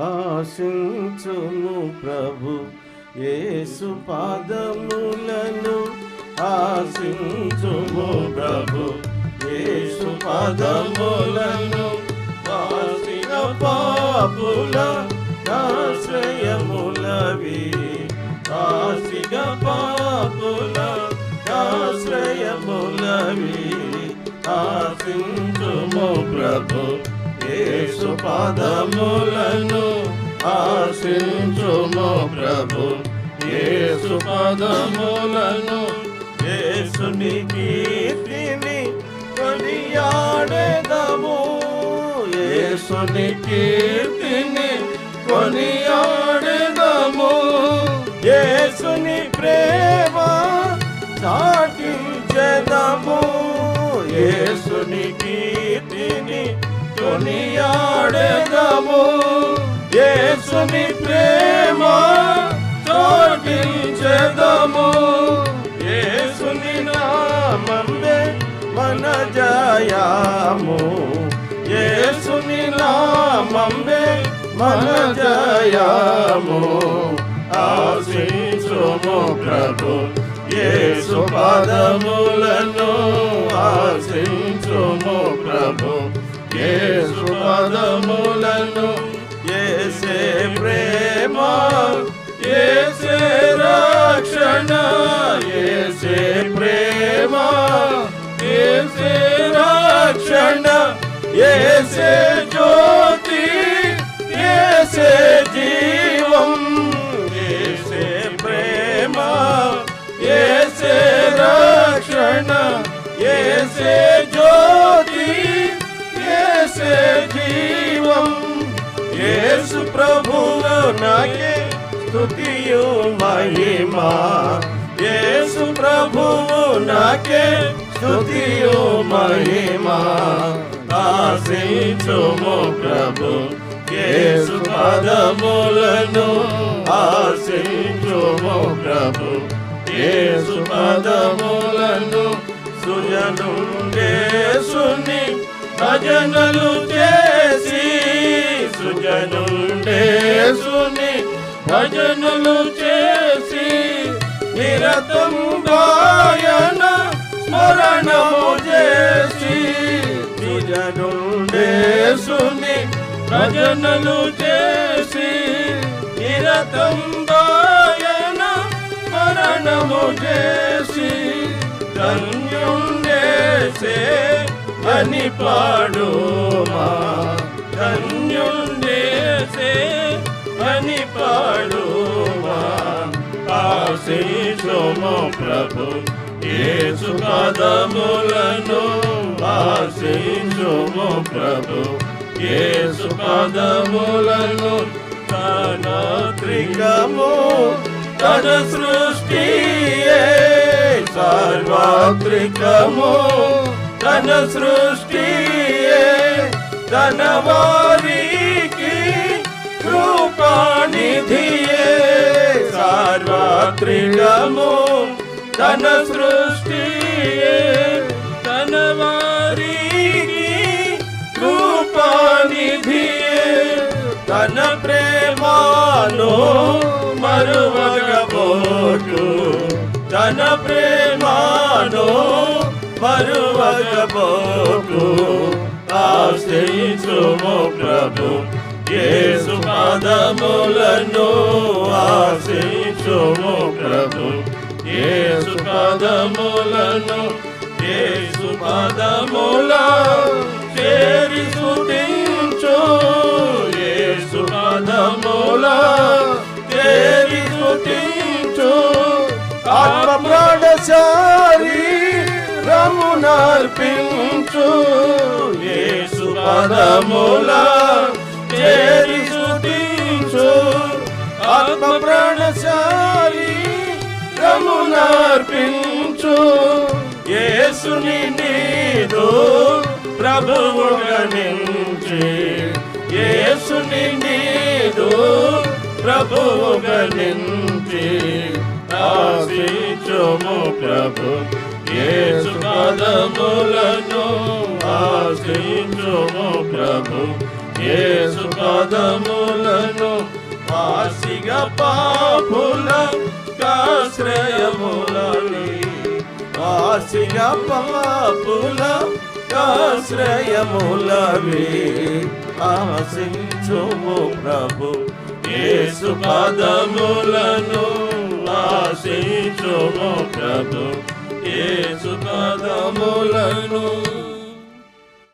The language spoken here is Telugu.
ఆశించుము ప్రభు యేసు పాదములను ఆశించుము ప్రభు యేసు పాదములను వాసిన పాపుల ఆశ్రయములవి. ఆశిగ పాపుల ఆశ్రయములవి. ఆశించుము ప్రభు యేసు పాదములను ఆశించుము ప్రభు. యేసు పాదములను యేసుని కీర్తిని కొనియాడేదము. యేసుని కీర్తిని కొనియాడేదము. యేసుని ప్రేమ కొనియాడేదము యేసుని ప్రేమ చోటించదము. యేసుని నామమే మన జయాము యేసుని నామమే మన జయాము ఆశించుము ప్రభు యేసు పాదములను. ఆశించుము ప్రభు యేసు పాదములను యేసే ప్రేమ యేసే రక్షణ యేసే ప్రేమ యేసే రక్షణ యేసే జ్యోతి యేసే జీవం యేసే ప్రేమ యేసే రక్షణ యేసే జ్యోతి యేసే జీవం. యేసు ప్రభువు నాకే స్తుతియు మహిమా. యేసు ప్రభువు నాకే స్తుతియు మహిమా. ఆశించుము ప్రభు యేసు పదములను. ఆశించుము ప్రభు యేసు పదములను. సుజనుండే సుని భజనలు చేసి సుజనుండే సుని భజనలు చేసి నిరతం గాయన స్మరణము చేసి సుజనుండే సుని భజనలు చేసి నిరతం గాయన స్మరణము చేసి ధన్యుండే సే అని పాడుమా. ధన్యుండేసే అని పాడుమా. ఆశీషము ప్రభు యేసు పదములను ఆశీషము ప్రభు యేసు పదములను తన త్రికము తన సృష్టియే సార్వత్రికము ధన సృష్టి ధనవారికి కృపానిధియే సార్వత్రికము తన సృష్టియే తన వారికి కృపానిధియే తన ప్రేమాను మరువగబోటు తన ప్రేమాను మరువగబోటు ఆశ్రయించుము ప్రభు. యేసు పాదములను ఆశ్రయించుము ప్రభు. యేసు పాదములను యేసు పాదముల చేరి స్తుతించు. యేసు పాదముల చేరి స్తుతించు. ఆత్మ ప్రాణశారి రమునర్పించు యేసు పదముల చేరి స్తుతించు. ఆత్మ ప్రాణశారి రమునర్పించు. యేసుని నీదు ప్రభువుగా నుంచి. యేసుని నీదు ప్రభువుగా నుంచి. ఆశించుము ప్రభు. యేసు పదములను ఆశ్రయించుము ప్రభు. యేసు పదములను పదములను పాపుల కాశ్రయములని. ఆశిగా పాపుల కాశ్రయములవి ఆశించుము ప్రభు. యేసు పదములను ఆశించుము ప్రభు. యేసు పాదములను